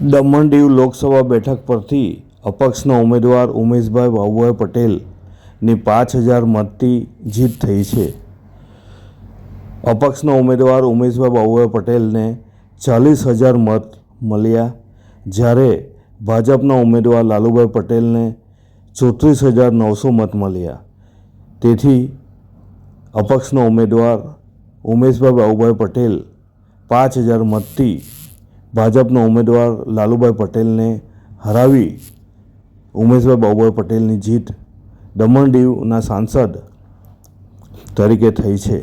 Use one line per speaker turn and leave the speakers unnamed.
દમણ દીવ લોકસભા બેઠક પરથી અપક્ષના ઉમેદવાર ઉમેશભાઈ બાબુભાઈ પટેલની પાંચ હજાર મતથી જીત થઈ છે. અપક્ષના ઉમેદવાર ઉમેશભાઈ બાબુભાઈ પટેલને ચાલીસ હજાર મત મળ્યા, જ્યારે ભાજપના ઉમેદવાર લાલુભાઈ પટેલને ચોત્રીસ હજાર નવસો મત મળ્યા. તેથી અપક્ષના ઉમેદવાર ઉમેશભાઈ બાબુભાઈ પટેલ પાંચ હજાર મતથી ભાજપના ઉમેદવાર લાલુભાઈ પટેલને હરાવી ઉમેશભાઈ બાબુભાઈ પટેલની જીત દમણ દીવના સાંસદ તરીકે થઈ છે.